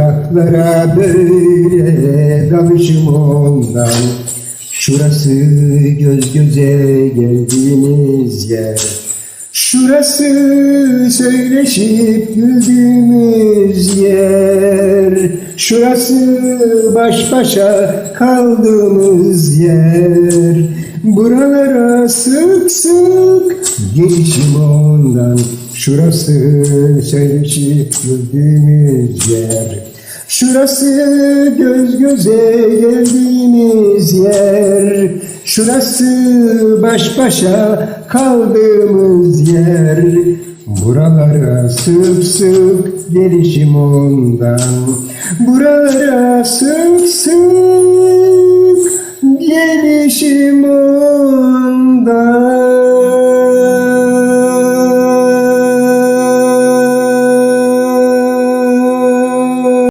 uzaklara böyle dalışım ondan. Şurası göz göze geldiğimiz yer. Şurası söyleşip güldüğümüz yer. Şurası baş başa kaldığımız yer Buralara sık sık gelişim ondan. Şurası söyleşip güldüğümüz yer. Şurası göz göze geldiğimiz yer. Şurası baş başa kaldığımız yer. Buralara sık sık gelişim ondan. Buralara sık sık